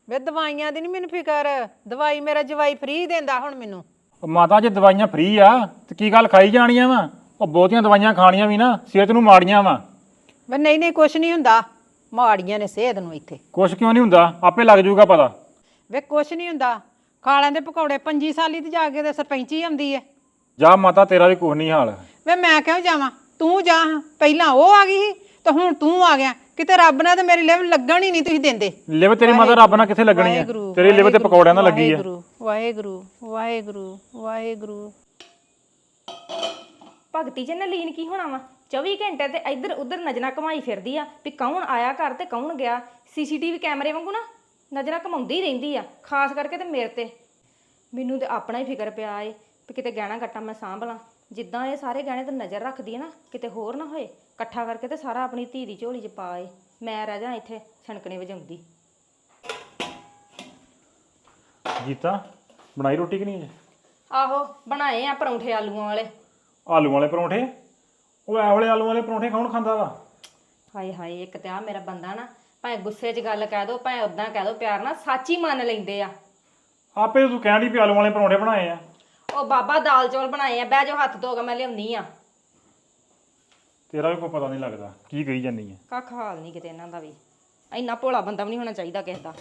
Speaker 6: ਵੇ ਦਵਾਈਆਂ ਦੀ ਨਹੀਂ ਮੈਨੂੰ ਫਿਕਰ ਦਵਾਈ ਮੇਰਾ ਜਵਾਈ ਫ੍ਰੀ ਦਿੰਦਾ ਹੁਣ ਮੈਨੂੰ।
Speaker 8: ਉਹ ਮਾਤਾ ਜੇ ਦਵਾਈਆਂ ਫ੍ਰੀ ਆ ਤੇ ਕੀ ਗੱਲ ਖਾਈ ਜਾਣੀਆਂ ਵਾ? ਉਹ ਬਹੁਤੀਆਂ ਦਵਾਈਆਂ ਖਾਣੀਆਂ ਵੀ ਨਾ ਸਿਹਤ ਨੂੰ ਮਾੜੀਆਂ ਵਾ।
Speaker 6: ਵੇ ਨਹੀਂ ਨਹੀਂ ਕੁਛ ਨਹੀਂ ਹੁੰਦਾ। ਮਾੜੀਆਂ ਨੇ ਸਿਹਤ ਨੂੰ ਇੱਥੇ।
Speaker 8: ਕੁਛ ਕਿਉਂ ਨਹੀਂ ਹੁੰਦਾ? ਆਪੇ ਲੱਗ ਜਾਊਗਾ ਪਤਾ।
Speaker 6: ਵੇ ਕੁਛ ਨਹੀਂ ਹੁੰਦਾ। ਖਾਲਾਂ ਦੇ ਪਕੌੜੇ ਪੰਜੀ ਸਾਲੀ ਤੇ ਜਾ ਕੇ ਤੇ ਸਰਪੰਚੀ ਆਉਂਦੀ ਐ
Speaker 8: ਜਾ ਮਾਤਾ ਤੇਰਾ ਵੀ ਕੁਛ ਨਹੀਂ ਹਾਲ।
Speaker 6: ਵੇ ਮੈਂ ਕਿਉਂ ਜਾਵਾਂ? ਤੂੰ ਜਾ ਹਾਂ। ਪਹਿਲਾਂ ਉਹ ਆ ਗਈ ਸੀ ਤੇ ਹੁਣ ਤੂੰ ਆ ਗਿਆ। ਕਿਤੇ ਰੱਬ ਨਾਲ ਤੇ ਮੇਰੀ ਲਿਵ ਲੱਗਣ ਹੀ ਨਹੀਂ ਤੁਸੀਂ ਦਿੰਦੇ।
Speaker 8: ਲਿਵ ਤੇਰੀ ਮਾਤਾ ਰੱਬ ਨਾਲ ਕਿੱਥੇ ਲੱਗਣੀ ਆ? ਤੇਰੀ ਲਿਵ ਤੇ ਪਕੌੜਿਆਂ ਨਾਲ ਲੱਗੀ ਆ।
Speaker 6: ਵਾਹਿਗੁਰੂ ਵਾਹਿਗੁਰੂ ਵਾਹਿਗੁਰੂ ਵਾਹਿਗੁਰੂ।
Speaker 7: ਭਗਤੀ ਚ ਨਾ ਲੀਨ ਕੀ ਹੋਣਾ ਵਾ? 24 ਘੰਟੇ ਤੇ ਇੱਧਰ ਉੱਧਰ ਨਜ਼ਰਾਂ ਘਮਾਈ ਫਿਰਦੀ ਆ ਵੀ ਕੌਣ ਆਇਆ ਘਰ ਤੇ ਕੌਣ ਗਿਆ। ਸੀਸੀਟੀਵੀ ਕੈਮਰੇ ਵਾਂਗੂ ਨਾ ਨਜ਼ਰਾਂ ਘਮਾਉਂਦੀ ਰਹਿੰਦੀ ਆ ਖਾਸ ਕਰਕੇ ਤੇ ਮੇਰੇ ਤੇ। ਮੈਨੂੰ ਤੇ ਆਪਣਾ ਹੀ ਫਿਕਰ ਪਿਆ ਏ ਵੀ ਕਿਤੇ ਗਹਿਣਾ ਗੱਟਾ ਮੈਂ ਸਾਂਭ ਲਾਂ ਜਿੱਦਾਂ ਇਹ ਸਾਰੇ ਗਹਿਣੇ ਤੇ ਨਜ਼ਰ ਰੱਖਦੀ ਹੈ ਨਾ ਕਿਤੇ ਹੋਰ ਨਾ ਹੋਏ ਇਕੱਠਾ ਕਰਕੇ ਤੇ ਸਾਰਾ ਆਪਣੀ ਧੀ ਦੀ ਝੋਲੀ 'ਚ ਪਾਏ ਮੈਂ ਰਹਿ ਜਾ ਇੱਥੇ ਛਣਕਣੇ ਵਜਾਉਂਦੀ।
Speaker 8: ਜੀਤਾ ਬਣਾਈ ਰੋਟੀ ਕਿ ਨਹੀਂ ਅਜੇ?
Speaker 7: ਆਹੋ ਬਣਾਏ ਆ ਪਰੌਂਠੇ ਆਲੂਆਂ ਵਾਲੇ।
Speaker 8: ਆਲੂ ਵਾਲੇ ਪਰੌਂਠੇ? ਉਹ ਐ ਵਾਲੇ ਆਲੂ ਵਾਲੇ ਪਰੌਂਠੇ ਕੌਣ ਖਾਂਦਾ ਵਾ?
Speaker 7: ਹਾਏ ਹਾਏ ਇੱਕ ਤੇ ਆ ਮੇਰਾ ਬੰਦਾ ਨਾ ਭਾਵੇਂ ਗੁੱਸੇ 'ਚ ਗੱਲ ਕਹਿ ਦੋ ਭਾਵੇਂ ਉਦਾਂ ਕਹਿ ਦੋ ਪਿਆਰ ਨਾਲ ਸੱਚ ਹੀ ਮੰਨ ਲੈਂਦੇ ਆ।
Speaker 8: ਆਪੇ ਤੂੰ ਕਹਿਣ ਦੀ ਵੀ ਆਲੂ ਵਾਲੇ ਪਰੌਂਠੇ ਬਣਾਏ ਆ।
Speaker 7: ਉਹ ਬਾਬਾ ਦਾਲ ਚੌਲ ਬਣਾਏ ਆ ਬਹਿ ਜਾਓ ਹੱਥ ਧੋ ਕੇ ਮੈਂ ਲਿਆਉਣੀ ਆ।
Speaker 8: ਤੇਰਾ ਵੀ ਕੋਈ ਪਤਾ ਨਹੀਂ ਲੱਗਦਾ ਕੀ ਕਹੀ ਜਾਂਦੀ ਆ।
Speaker 7: ਕੱਖ ਹਾਲ ਨਹੀਂ ਕਿਤੇ ਇਹਨਾਂ ਦਾ ਵੀ। ਇੰਨਾ ਭੋਲਾ ਬੰਦਾ ਵੀ ਨਹੀਂ ਹੋਣਾ ਚਾਹੀਦਾ ਕਿਸੇ ਦਾ।